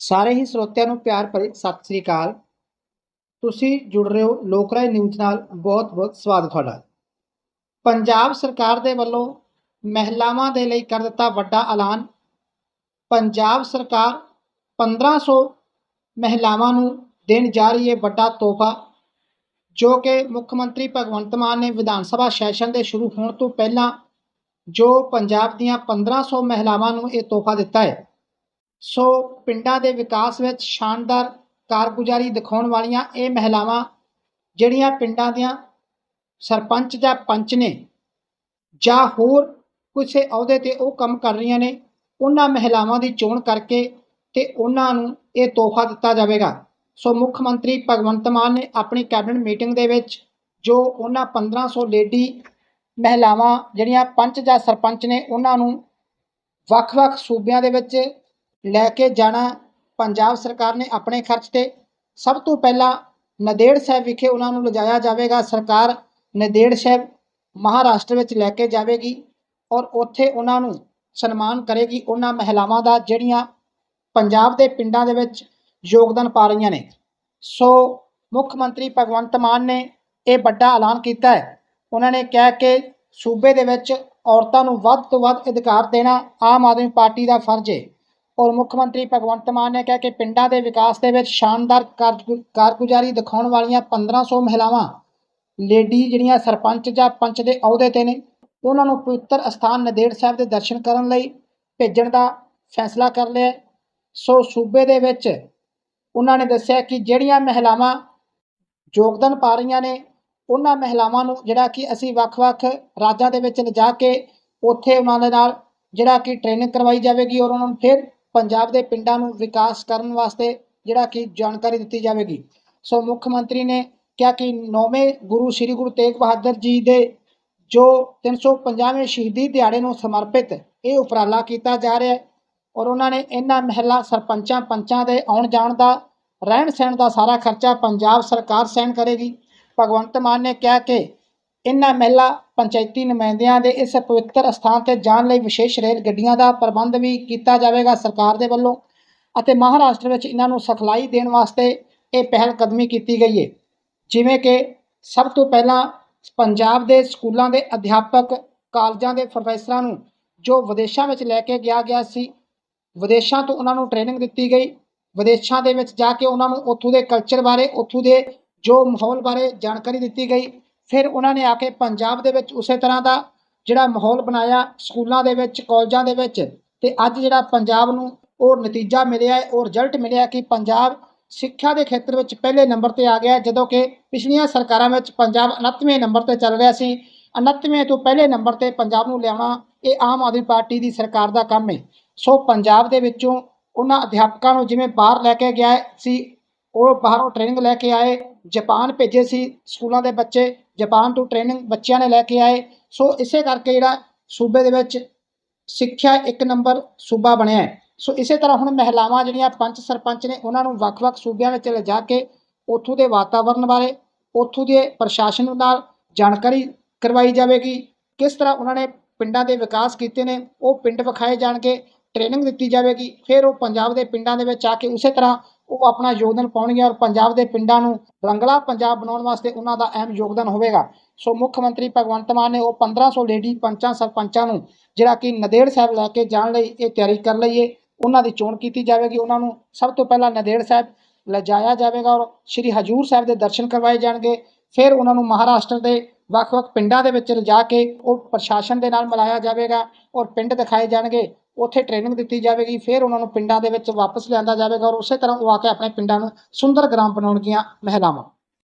ਸਾਰੇ ਹੀ ਸਰੋਤਿਆਂ ਨੂੰ ਪਿਆਰ ਭਰੀ ਸਤਿ ਸ੍ਰੀ ਅਕਾਲ। ਤੁਸੀਂ ਜੁੜ ਰਹੇ ਹੋ ਲੋਕਰਾਏ ਨਿਊਜ਼ ਨਾਲ। ਬਹੁਤ ਬਹੁਤ ਸਵਾਗਤ ਤੁਹਾਡਾ। ਪੰਜਾਬ ਸਰਕਾਰ ਦੇ ਵੱਲੋਂ ਮਹਿਲਾਵਾਂ ਦੇ ਲਈ ਕਰ ਦਿੱਤਾ ਵੱਡਾ ਐਲਾਨ। ਪੰਜਾਬ ਸਰਕਾਰ 1500 ਮਹਿਲਾਵਾਂ ਨੂੰ ਦੇਣ ਜਾ ਰਹੀ ਹੈ ਵੱਡਾ ਤੋਹਫਾ, ਜੋ ਕਿ ਮੁੱਖ ਮੰਤਰੀ ਭਗਵੰਤ ਮਾਨ ਨੇ ਵਿਧਾਨ ਸਭਾ ਸੈਸ਼ਨ ਦੇ ਸ਼ੁਰੂ ਹੋਣ ਤੋਂ ਪਹਿਲਾਂ ਜੋ ਪੰਜਾਬ ਦੀਆਂ 1500 ਮਹਿਲਾਵਾਂ ਨੂੰ ਇਹ ਤੋਹਫਾ ਦਿੱਤਾ ਹੈ। ਸੋ ਪਿੰਡਾਂ ਦੇ ਵਿਕਾਸ ਵਿੱਚ ਸ਼ਾਨਦਾਰ ਕਾਰਗੁਜ਼ਾਰੀ ਦਿਖਾਉਣ ਵਾਲੀਆਂ ਇਹ ਮਹਿਲਾਵਾਂ, ਜਿਹੜੀਆਂ ਪਿੰਡਾਂ ਦੀਆਂ ਸਰਪੰਚ ਜਾਂ ਪੰਚ ਨੇ ਜਾਂ ਹੋਰ ਕਿਸੇ ਅਹੁਦੇ ਤੇ ਉਹ ਕੰਮ ਕਰ ਰਹੀਆਂ ਨੇ, ਉਹਨਾਂ ਮਹਿਲਾਵਾਂ ਦੀ ਚੋਣ ਕਰਕੇ ਤੇ ਉਹਨਾਂ ਨੂੰ ਇਹ ਤੋਹਫਾ ਦਿੱਤਾ ਜਾਵੇਗਾ। ਸੋ ਮੁੱਖ ਮੰਤਰੀ ਭਗਵੰਤ ਮਾਨ ਨੇ ਆਪਣੀ ਕੈਬਨਿਟ ਮੀਟਿੰਗ ਦੇ ਵਿੱਚ ਜੋ ਉਹਨਾਂ 1500 ਲੇਡੀ ਮਹਿਲਾਵਾਂ, ਜਿਹੜੀਆਂ ਪੰਚ ਜਾਂ ਸਰਪੰਚ ਨੇ, ਉਹਨਾਂ ਨੂੰ ਵੱਖ-ਵੱਖ ਸੂਬਿਆਂ ਦੇ ਵਿੱਚ ਲੈ ਕੇ ਜਾਣਾ ਪੰਜਾਬ ਸਰਕਾਰ ਨੇ ਆਪਣੇ ਖਰਚ ਤੇ। ਸਭ ਤੋਂ ਪਹਿਲਾਂ ਨਦੇੜ ਸਾਹਿਬ ਵਿਖੇ ਉਹਨਾਂ ਨੂੰ ਲਿਜਾਇਆ ਜਾਵੇਗਾ। ਸਰਕਾਰ ਨਦੇੜ ਸਾਹਿਬ ਮਹਾਰਾਸ਼ਟਰ ਵਿੱਚ ਲੈ ਕੇ ਜਾਵੇਗੀ ਔਰ ਉੱਥੇ ਉਹਨਾਂ ਨੂੰ ਸਨਮਾਨ ਕਰੇਗੀ। ਉਹਨਾਂ ਮਹਿਲਾਵਾਂ ਦਾ ਜਿਹੜੀਆਂ ਪੰਜਾਬ ਦੇ ਪਿੰਡਾਂ ਦੇ ਵਿੱਚ ਯੋਗਦਾਨ ਪਾ ਰਹੀਆਂ ਨੇ। ਸੋ ਮੁੱਖ ਮੰਤਰੀ ਭਗਵੰਤ ਮਾਨ ਨੇ ਇਹ ਵੱਡਾ ਐਲਾਨ ਕੀਤਾ ਹੈ। ਉਹਨਾਂ ਨੇ ਕਿਹਾ ਕਿ ਸੂਬੇ ਦੇ ਵਿੱਚ ਔਰਤਾਂ ਨੂੰ ਵੱਧ ਤੋਂ ਵੱਧ ਅਧਿਕਾਰ ਦੇਣਾ ਆਮ ਆਦਮੀ ਪਾਰਟੀ ਦਾ ਫਰਜ਼ ਹੈ। ਔਰ ਮੁੱਖ ਮੰਤਰੀ ਭਗਵੰਤ ਮਾਨ ਨੇ ਕਿਹਾ ਕਿ ਪਿੰਡਾਂ ਦੇ ਵਿਕਾਸ ਦੇ ਵਿੱਚ ਸ਼ਾਨਦਾਰ ਕਾਰਜ- ਕਾਰਗੁਜ਼ਾਰੀ ਦਿਖਾਉਣ ਵਾਲੀਆਂ 1500 ਮਹਿਲਾਵਾਂ, ਲੇਡੀ ਜਿਹੜੀਆਂ ਸਰਪੰਚ ਜਾਂ ਪੰਚ ਦੇ ਅਹੁਦੇ ਤੇ ਨੇ, ਉਹਨਾਂ ਨੂੰ ਪਵਿੱਤਰ ਅਸਥਾਨ ਨਦੇੜ ਸਾਹਿਬ ਦੇ ਦਰਸ਼ਨ ਕਰਨ ਲਈ ਭੇਜਣ ਦਾ ਫੈਸਲਾ ਕਰ ਲਿਆ। ਸੋ ਸੂਬੇ ਦੇ ਵਿੱਚ ਉਹਨਾਂ ਨੇ ਦੱਸਿਆ ਕਿ ਜਿਹੜੀਆਂ ਮਹਿਲਾਵਾਂ ਯੋਗਦਾਨ ਪਾ ਰਹੀਆਂ ਨੇ, ਉਹਨਾਂ ਮਹਿਲਾਵਾਂ ਨੂੰ ਜਿਹੜਾ ਕਿ ਅਸੀਂ ਵੱਖ-ਵੱਖ ਰਾਜਾਂ ਦੇ ਵਿੱਚ ਲਿਜਾ ਕੇ ਉੱਥੇ ਉਹਨਾਂ ਦੇ ਨਾਲ ਜਿਹੜਾ ਕਿ ਟ੍ਰੇਨਿੰਗ ਕਰਵਾਈ ਜਾਵੇਗੀ ਔਰ ਉਹਨਾਂ ਨੂੰ ਫਿਰ ਪੰਜਾਬ ਦੇ ਪਿੰਡਾਂ ਨੂੰ ਵਿਕਾਸ ਕਰਨ ਵਾਸਤੇ ਜਿਹੜਾ ਕਿ ਜਾਣਕਾਰੀ ਦਿੱਤੀ ਜਾਵੇਗੀ। ਸੋ ਮੁੱਖ ਮੰਤਰੀ ਨੇ ਕਿਹਾ ਕਿ ਨੌਵੇਂ ਗੁਰੂ ਸ੍ਰੀ ਗੁਰੂ ਤੇਗ ਬਹਾਦਰ ਜੀ ਦੇ ਜੋ 350ਵੇਂ ਸ਼ਹੀਦੀ ਦਿਹਾੜੇ ਨੂੰ ਸਮਰਪਿਤ ਇਹ ਉਪਰਾਲਾ ਕੀਤਾ ਜਾ ਰਿਹਾ ਹੈ ਔਰ ਉਹਨਾਂ ਨੇ ਇਹਨਾਂ ਮਹਿਲਾ ਸਰਪੰਚਾਂ ਪੰਚਾਂ ਦੇ ਆਉਣ ਜਾਣ ਦਾ, ਰਹਿਣ ਸਹਿਣ ਦਾ ਸਾਰਾ ਖਰਚਾ ਪੰਜਾਬ ਸਰਕਾਰ ਸਹਿਣ ਕਰੇਗੀ। ਭਗਵੰਤ ਮਾਨ ਨੇ ਕਿਹਾ ਕਿ ਇਹਨਾਂ ਮਹਿਲਾ ਪੰਚਾਇਤੀ ਨੁਮਾਇੰਦਿਆਂ ਦੇ ਇਸ ਪਵਿੱਤਰ ਸਥਾਨ ਤੇ ਜਾਣ ਲਈ ਵਿਸ਼ੇਸ਼ ਰੇਲ ਗੱਡੀਆਂ ਦਾ ਪ੍ਰਬੰਧ ਵੀ ਕੀਤਾ ਜਾਵੇਗਾ ਸਰਕਾਰ ਦੇ ਵੱਲੋਂ ਅਤੇ ਮਹਾਰਾਸ਼ਟਰ ਵਿੱਚ ਇਹਨਾਂ ਨੂੰ ਸਿਖਲਾਈ ਦੇਣ ਵਾਸਤੇ ਇਹ ਪਹਿਲ ਕਦਮੀ ਕੀਤੀ ਗਈ ਹੈ। ਜਿਵੇਂ ਕਿ ਸਭ ਤੋਂ ਪਹਿਲਾਂ ਪੰਜਾਬ ਦੇ ਸਕੂਲਾਂ ਦੇ ਅਧਿਆਪਕ ਕਾਲਜਾਂ ਦੇ ਪ੍ਰੋਫੈਸਰਾਂ ਨੂੰ, ਜੋ ਵਿਦੇਸ਼ਾਂ ਵਿੱਚ ਲੈ ਕੇ ਗਿਆ ਗਿਆ ਸੀ, ਵਿਦੇਸ਼ਾਂ ਤੋਂ ਉਹਨਾਂ ਨੂੰ ਟ੍ਰੇਨਿੰਗ ਦਿੱਤੀ ਗਈ। ਵਿਦੇਸ਼ਾਂ ਦੇ ਵਿੱਚ ਜਾ ਕੇ ਉਹਨਾਂ ਨੂੰ ਉੱਥੋਂ ਦੇ ਕਲਚਰ ਬਾਰੇ, ਉੱਥੋਂ ਦੇ ਜੋ ਮਾਹੌਲ ਬਾਰੇ ਜਾਣਕਾਰੀ ਦਿੱਤੀ ਗਈ। ਫਿਰ ਉਹਨਾਂ ਨੇ ਆ ਕੇ ਪੰਜਾਬ ਦੇ ਵਿੱਚ ਉਸੇ ਤਰ੍ਹਾਂ ਦਾ ਜਿਹੜਾ ਮਾਹੌਲ ਬਣਾਇਆ, ਸਕੂਲਾਂ ਦੇ ਵਿੱਚ, ਕਾਲਜਾਂ ਦੇ ਵਿੱਚ ਤੇ ਅੱਜ ਜਿਹੜਾ ਪੰਜਾਬ ਨੂੰ ਉਹ ਨਤੀਜਾ ਮਿਲਿਆ ਹੈ, ਉਹ ਰਿਜ਼ਲਟ ਮਿਲਿਆ ਕਿ ਪੰਜਾਬ ਸਿੱਖਿਆ ਦੇ ਖੇਤਰ ਵਿੱਚ ਪਹਿਲੇ ਨੰਬਰ ਤੇ ਆ ਗਿਆ ਜਦੋਂ ਕਿ ਪਿਛਲੀਆਂ ਸਰਕਾਰਾਂ ਵਿੱਚ ਪੰਜਾਬ 29ਵੇਂ ਨੰਬਰ ਤੇ ਚੱਲ ਰਿਹਾ ਸੀ। 29ਵੇਂ ਤੋਂ ਪਹਿਲੇ ਨੰਬਰ ਤੇ ਪੰਜਾਬ ਨੂੰ ਲਿਆਉਣਾ ਇਹ ਆਮ ਆਦਮੀ ਪਾਰਟੀ ਦੀ ਸਰਕਾਰ ਦਾ ਕੰਮ ਹੈ। ਸੋ ਪੰਜਾਬ ਦੇ ਵਿੱਚੋਂ ਉਹਨਾਂ ਅਧਿਆਪਕਾਂ ਨੂੰ ਜਿਵੇਂ ਬਾਹਰ ਲੈ ਕੇ ਗਿਆ ਸੀ, ਉਹ ਬਾਹਰੋਂ ਟ੍ਰੇਨਿੰਗ ਲੈ ਕੇ ਆਏ ਜਾਪਾਨ ਭੇਜੇ ਸੀ ਸਕੂਲਾਂ ਦੇ ਬੱਚੇ, ਜਾਪਾਨ ਤੋਂ ਟ੍ਰੇਨਿੰਗ ਬੱਚਿਆਂ ਨੇ ਲੈ ਕੇ ਆਏ। ਸੋ ਇਸੇ ਕਰਕੇ ਜਿਹੜਾ ਸੂਬੇ ਦੇ ਵਿੱਚ ਸਿੱਖਿਆ ਇੱਕ ਨੰਬਰ ਸੂਬਾ ਬਣਿਆ ਹੈ। ਸੋ ਇਸੇ ਤਰ੍ਹਾਂ ਹੁਣ ਮਹਿਲਾਵਾਂ ਜਿਹੜੀਆਂ ਪੰਚ ਸਰਪੰਚ ਨੇ, ਉਹਨਾਂ ਨੂੰ ਵੱਖ-ਵੱਖ ਸੂਬਿਆਂ ਵਿੱਚ ਲਿਜਾ ਕੇ ਉੱਥੋਂ ਦੇ ਵਾਤਾਵਰਣ ਬਾਰੇ, ਉੱਥੋਂ ਦੇ ਪ੍ਰਸ਼ਾਸਨ ਨਾਲ ਜਾਣਕਾਰੀ ਕਰਵਾਈ ਜਾਵੇਗੀ। ਕਿਸ ਤਰ੍ਹਾਂ ਉਹਨਾਂ ਨੇ ਪਿੰਡਾਂ ਦੇ ਵਿਕਾਸ ਕੀਤੇ ਨੇ, ਉਹ ਪਿੰਡ ਵਿਖਾਏ ਜਾਣਗੇ ਟ੍ਰੇਨਿੰਗ ਦਿੱਤੀ ਜਾਵੇਗੀ, ਫਿਰ ਉਹ ਪੰਜਾਬ ਦੇ ਪਿੰਡਾਂ ਦੇ ਵਿੱਚ ਆ ਕੇ ਉਸੇ ਤਰ੍ਹਾਂ ਉਹ ਆਪਣਾ ਯੋਗਦਾਨ ਪਾਉਣਗੇ ਔਰ ਪੰਜਾਬ ਦੇ ਪਿੰਡਾਂ ਨੂੰ ਰੰਗਲਾ ਪੰਜਾਬ ਬਣਾਉਣ ਵਾਸਤੇ ਉਹਨਾਂ ਦਾ ਅਹਿਮ ਯੋਗਦਾਨ ਹੋਵੇਗਾ। ਸੋ ਮੁੱਖ ਮੰਤਰੀ ਭਗਵੰਤ ਮਾਨ ਨੇ ਉਹ 1500 ਲੇਡੀ ਪੰਚਾਂ ਸਰਪੰਚਾਂ ਨੂੰ ਜਿਹੜਾ ਕਿ ਨਦੇੜ ਸਾਹਿਬ ਲੈ ਕੇ ਜਾਣ ਲਈ ਇਹ ਤਿਆਰੀ ਕਰ ਲਈ ਏ। ਉਹਨਾਂ ਦੀ ਚੋਣ ਕੀਤੀ ਜਾਵੇਗੀ। ਉਹਨਾਂ ਨੂੰ ਸਭ ਤੋਂ ਪਹਿਲਾਂ ਨਦੇੜ ਸਾਹਿਬ ਲਿਜਾਇਆ ਜਾਵੇਗਾ ਔਰ ਸ਼੍ਰੀ ਹਜੂਰ ਸਾਹਿਬ ਦੇ ਦਰਸ਼ਨ ਕਰਵਾਏ ਜਾਣਗੇ। ਫਿਰ ਉਹਨਾਂ ਨੂੰ ਮਹਾਰਾਸ਼ਟਰ ਦੇ ਵੱਖ-ਵੱਖ ਪਿੰਡਾਂ ਦੇ ਵਿੱਚ ਲਿਜਾ ਕੇ ਉਹ ਪ੍ਰਸ਼ਾਸਨ ਦੇ ਨਾਲ ਮਿਲਾਇਆ ਜਾਵੇਗਾ ਔਰ ਪਿੰਡ ਦਿਖਾਏ ਜਾਣਗੇ। ਉੱਥੇ ਟ੍ਰੇਨਿੰਗ ਦਿੱਤੀ ਜਾਵੇਗੀ, ਫਿਰ ਉਹਨਾਂ ਨੂੰ ਪਿੰਡਾਂ ਦੇ ਵਿੱਚ ਵਾਪਸ ਲਿਆਂਦਾ ਜਾਵੇਗਾ ਔਰ ਉਸੇ ਤਰ੍ਹਾਂ ਉਹ ਆ ਕੇ ਆਪਣੇ ਪਿੰਡਾਂ ਨੂੰ ਸੁੰਦਰ ਗ੍ਰਾਮ ਬਣਾਉਣਗੀਆਂ ਮਹਿਲਾਵਾਂ।